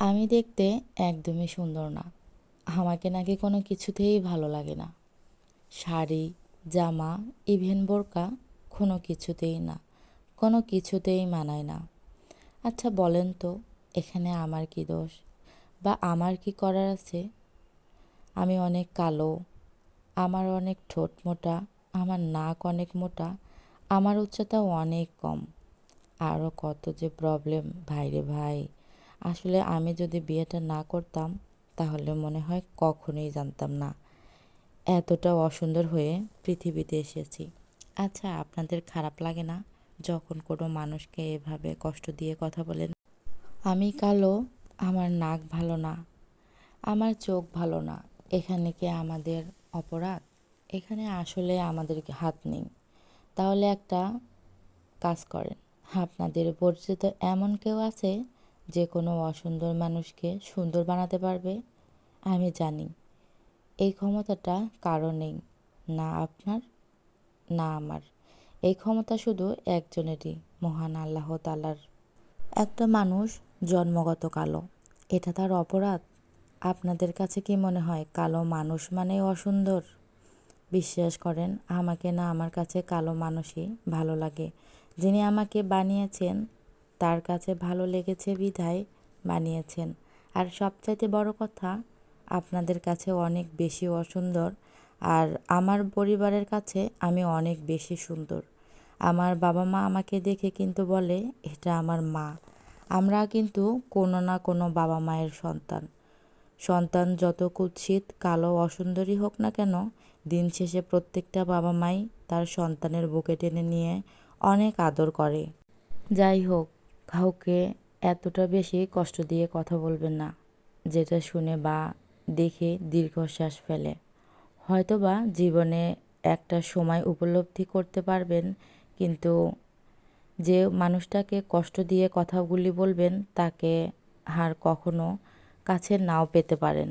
আমি দেখতে একদমই সুন্দর না। আমাকে নাকি কোনো কিছুতেই ভালো লাগে না। শাড়ি, জামা ইভেন বোরকা কোনো কিছুতেই না, কোনো কিছুতেই মানায় না। আচ্ছা বলেন তো, এখানে আমার কি দোষ? বা আমার কি করার আছে? আমি অনেক কালো, আমার অনেক ঠোঁট মোটা, আমার নাক অনেক মোটা, আমার উচ্চতাও অনেক কম। আরও কত যে প্রবলেম ভাইরে ভাই। আসলে আমি যদি বিয়েটা না করতাম, তাহলে মনে হয় কখনোই জানতাম না। এতটা অসুন্দর হয়ে পৃথিবীতে এসেছি। আচ্ছা আপনাদের খারাপ লাগে না যখন কোনো মানুষকে এভাবে কষ্ট দিয়ে কথা বলেন? আমি কালো, আমার নাক ভালো না, আমার চোখ ভালো না। এখানে কি আমাদের অপরাধ? এখানে আসলে আমাদের হাত নেই। তাহলে একটা কাজ করেন। আপনাদের পরিচিত এমন কেউ আছে? যে কোনো অসুন্দর মানুষকে সুন্দর বানাতে পারবে? আমি জানি। এই ক্ষমতাটা কারও নেই, না আপনার, না আমার। এই ক্ষমতা শুধু একজনেরই, মহান আল্লাহ তালার একটা মানুষ জন্মগত কালো, এটা তার অপরাধ? আপনাদের কাছে কি মনে হয় কালো মানুষ মানে অসুন্দর? বিশ্বাস করেন, আমাকে না আমার কাছে কালো মানুষই ভালো লাগে। যিনি আমাকে বানিয়েছেন তার কাছে ভালো লেগেছে বিধায় বানিয়েছেন। আর সবচাইতে বড় কথা, আপনাদের কাছে অনেক বেশি অসুন্দর আর আমার পরিবারের কাছে আমি অনেক বেশি সুন্দর। আমার বাবা মা আমাকে দেখে কিন্তু বলে, এটা আমার মা। আমরা কিন্তু কোনো না কোনো বাবা মায়ের সন্তান। সন্তান যত কুৎসিত, কালো অসুন্দরী হোক না কেন, দিন শেষে প্রত্যেকটা বাবা মাই তার সন্তানের বুকে টেনে নিয়ে অনেক আদর করে। যাই হোক কাউকে এতটা বেশি কষ্ট দিয়ে কথা বলবেন না, যেটা শুনে বা দেখে দীর্ঘশ্বাস ফেলে। হয়তো বা জীবনে একটা সময় উপলব্ধি করতে পারবেন, কিন্তু যে মানুষটাকে কষ্ট দিয়ে কথাগুলি বলবেন, তাকে আর কখনো কাছে নাও পেতে পারেন।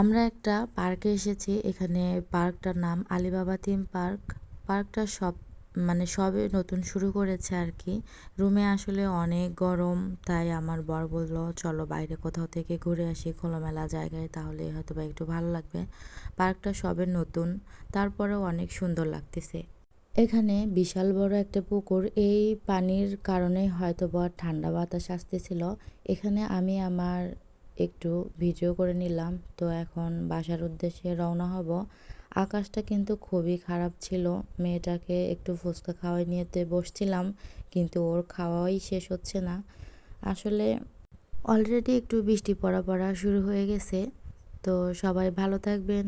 আমরা একটা পার্কে এসেছি, এখানে পার্কটার নাম আলিবাবা থিম পার্ক। পার্কটা সব মানে সবে নতুন শুরু করেছে আর কি রুমে আসলে অনেক গরম, তাই আমার বর বলল, চলো বাইরে কোথাও থেকে ঘুরে আসি, খোলামেলা জায়গায়, তাহলে হয়তো বা একটু ভালো লাগবে। পার্কটা সবে নতুন, তারপরেও অনেক সুন্দর লাগতেছে। এখানে বিশাল বড় একটা পুকুর, এই পানির কারণে হয়তো বা ঠান্ডা বাতাস আসতেছিল। এখানে আমি আমার একটু ভিডিও করে নিলাম, তো এখন বাসার উদ্দেশ্যে রওনা হব। আকাশটা কিন্তু খুবই খারাপ ছিল। মেয়েটাকে একটু ফুচকা খাওয়াই নিয়েতে বসছিলাম, কিন্তু ওর খাওয়াই শেষ হচ্ছে না। আসলে অলরেডি একটু বৃষ্টি পড়া পড়া শুরু হয়ে গেছে। তো সবাই ভালো থাকবেন